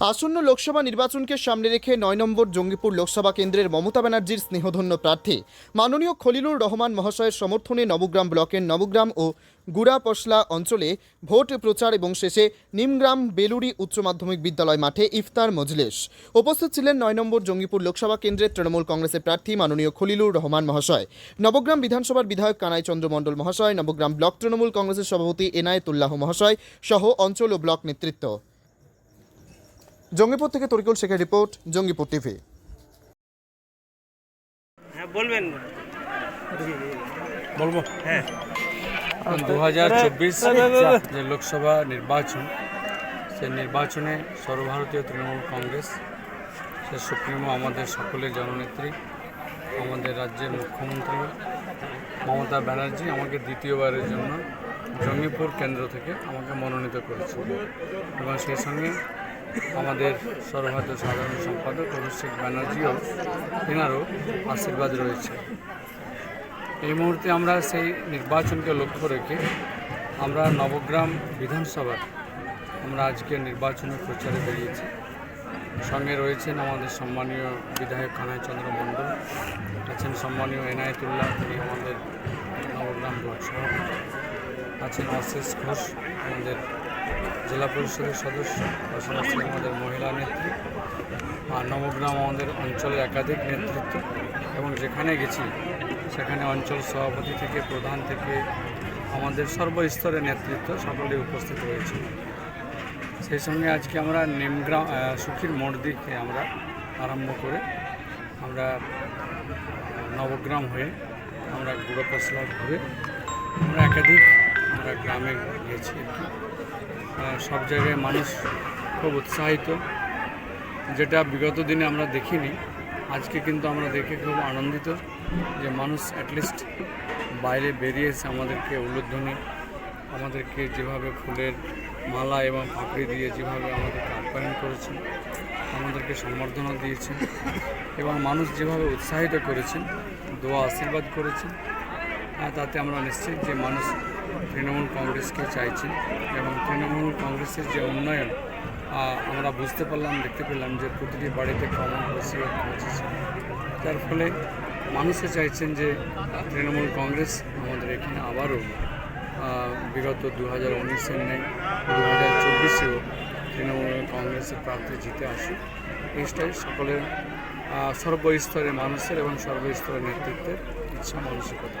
আসন্ন লোকসভা নির্বাচনকে সামনে রেখে নয় নম্বর জঙ্গিপুর লোকসভা কেন্দ্রের মমতা ব্যানার্জির স্নেহধন্য প্রার্থী। মাননীয় খলিলুর রহমান মহাশয়ের সমর্থনে নবগ্রাম ব্লকের নবগ্রাম ও গুড়াপশলা অঞ্চলে ভোট প্রচার এবং শেষে নিমগ্রাম বেলুড়ি উচ্চ মাধ্যমিক বিদ্যালয় মাঠে ইফতার মজলিস। উপস্থিত ছিলেন নয় নম্বর জঙ্গিপুর লোকসভা কেন্দ্রের তৃণমূল কংগ্রেসের প্রার্থী মাননীয় খলিলুর রহমান মহাশয়। নবগ্রাম বিধানসভার বিধায়ক কানাই চন্দ্র মণ্ডল মহাশয়, নবগ্রাম ব্লক তৃণমূল কংগ্রেসের সভাপতি এনায়েতুল্লাহ মহাশয় সহ অঞ্চল ও ব্লক নেতৃত্ব। জঙ্গিপুর থেকে তরিকুল শেখের রিপোর্ট জঙ্গিপুর টিভি। হ্যাঁ বলবেন। বলব? হ্যাঁ। দু হাজার চব্বিশ যে লোকসভা নির্বাচন সেই নির্বাচনে সর্বভারতীয় তৃণমূল কংগ্রেস সে সুপ্রিমো আমাদের সকলের জননেত্রী আমাদের রাজ্যের মুখ্যমন্ত্রী মমতা ব্যানার্জি আমাকে দ্বিতীয়বারের জন্য জঙ্গিপুর কেন্দ্র থেকে আমাকে মনোনীত করেছে এবং সেই সঙ্গে আমাদের সর্বভারতীয় সাধারণ সম্পাদক অভিষেক ব্যানার্জিও এনারও আশীর্বাদ রয়েছে। এই মুহূর্তে আমরা সেই নির্বাচনকে লক্ষ্য রেখে আমরা নবগ্রাম বিধানসভার আমরা আজকে নির্বাচনী প্রচারে বেরিয়েছি। সঙ্গে রয়েছেন আমাদের সম্মানীয় বিধায়ক কানাই চন্দ্র মণ্ডল, আছেন সম্মানীয় এনায়েতুল্লাহ, তিনি আমাদের নবগ্রাম ব্লক সভাপতি, আছেন অশেষ ঘোষ, আমাদের জেলা পরিষদের সদস্য, পাশাপাশি আমাদের মহিলা নেত্রী আর নবগ্রাম আমাদের অঞ্চলের একাধিক নেতৃত্ব। এবং যেখানে গেছি, সেখানে অঞ্চল সভাপতি থেকে, প্রধান থেকে আমাদের সর্বস্তরের নেতৃত্ব সকলে উপস্থিত হয়েছে সেই সঙ্গে আজকে আমরা নিমগ্রাম সুখীর মোড় দিকে আমরা আরম্ভ করে আমরা নবগ্রাম হয়ে আমরা গুড়োপসলা ঘুরে আমরা একাধিক আমরা গ্রামে গেছি সব জায়গায় মানুষ খুব উৎসাহিত, যেটা বিগত দিনে আমরা দেখিনি, আজকে কিন্তু আমরা দেখে খুব আনন্দিত যে মানুষ অ্যাটলিস্ট বাইরে বেরিয়ে এসে আমাদেরকে উল্লোধ্বনি, আমাদেরকে যেভাবে ফুলের মালা এবং পাপড়ি দিয়ে যেভাবে আমাদেরকে আপ্যায়ন করেছেন আমাদেরকে সম্বর্ধনা দিয়েছেন এবং মানুষ যেভাবে উৎসাহিত করেছেন, দোয়া আশীর্বাদ করেছেন তাতে আমরা নিশ্চিত যে মানুষ তৃণমূল কংগ্রেসকে চাইছে এবং তৃণমূল কংগ্রেসের যে উন্নয়ন আমরা বুঝতে পারলাম, দেখতে পেলাম যে প্রতিটি বাড়িতে কমন বসিয়ে পৌঁছেছে। যার ফলে মানুষে চাইছেন যে তৃণমূল কংগ্রেস আমাদের এখানে আবারও বিগত দু হাজার উনিশের নেই দু হাজার চব্বিশেও তৃণমূল কংগ্রেসের প্রার্থী জিতে আসুক। এইটাই সকলের সর্বস্তরের মানুষের এবং সর্বস্তরের নেতৃত্বের ইচ্ছা, মানসিকতা।